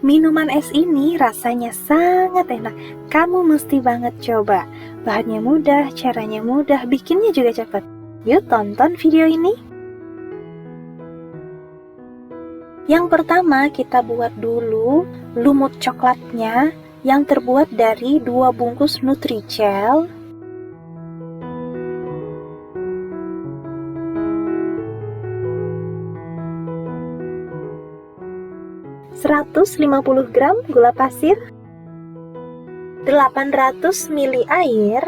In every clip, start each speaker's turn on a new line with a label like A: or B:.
A: Minuman es ini rasanya sangat enak. Kamu mesti banget coba. Bahannya mudah, caranya mudah, bikinnya juga cepat. Yuk tonton video ini. Yang pertama kita buat dulu lumut coklatnya yang terbuat dari dua bungkus Nutrijel 150 gram gula pasir 800 ml air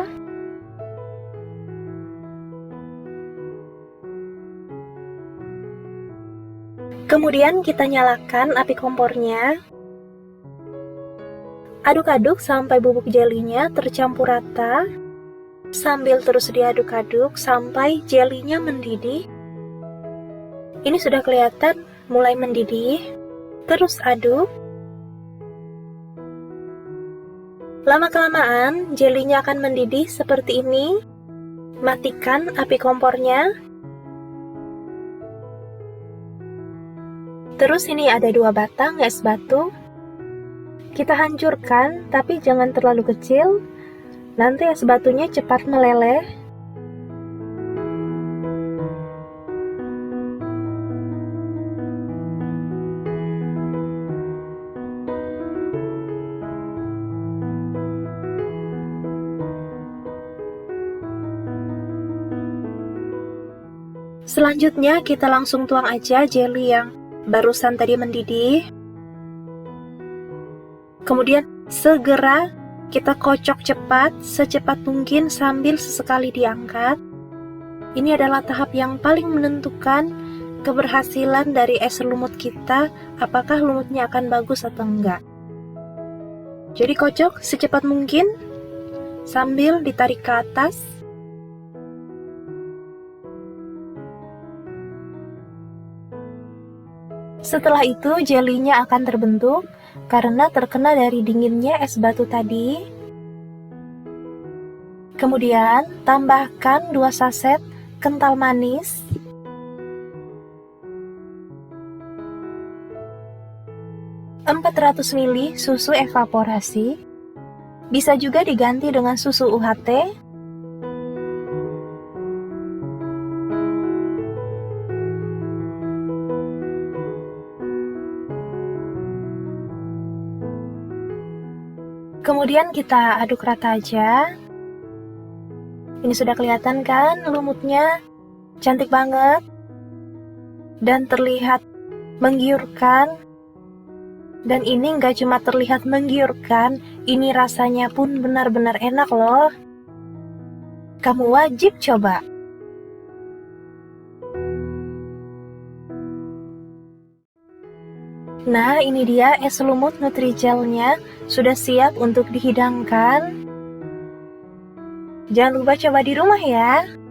A: Kemudian kita nyalakan api kompornya Aduk-aduk sampai bubuk jelinya tercampur rata Sambil terus diaduk-aduk sampai jelinya mendidih. Ini sudah kelihatan mulai mendidih Terus aduk. Lama-kelamaan, jelinya akan mendidih seperti ini. Matikan api kompornya. Terus ini ada dua batang es batu. Kita hancurkan, tapi jangan terlalu kecil. Nanti es batunya cepat meleleh Selanjutnya kita langsung tuang aja jelly yang barusan tadi mendidih. Kemudian segera kita kocok cepat, secepat mungkin sambil sesekali diangkat. Ini adalah tahap yang paling menentukan keberhasilan dari es lumut kita, apakah lumutnya akan bagus atau enggak. Jadi kocok secepat mungkin sambil ditarik ke atas. Setelah itu jelinya akan terbentuk karena terkena dari dinginnya es batu tadi. Kemudian tambahkan 2 saset kental manis. empat ratus ml susu evaporasi bisa juga diganti dengan susu UHT Kemudian kita aduk rata aja. Ini sudah kelihatan kan lumutnya? Cantik banget. Dan terlihat menggiurkan. Dan ini nggak cuma terlihat menggiurkan, ini rasanya pun benar-benar enak loh. Kamu wajib coba. Nah, ini dia es lumut Nutrigelnya sudah siap untuk dihidangkan. Jangan lupa coba di rumah ya.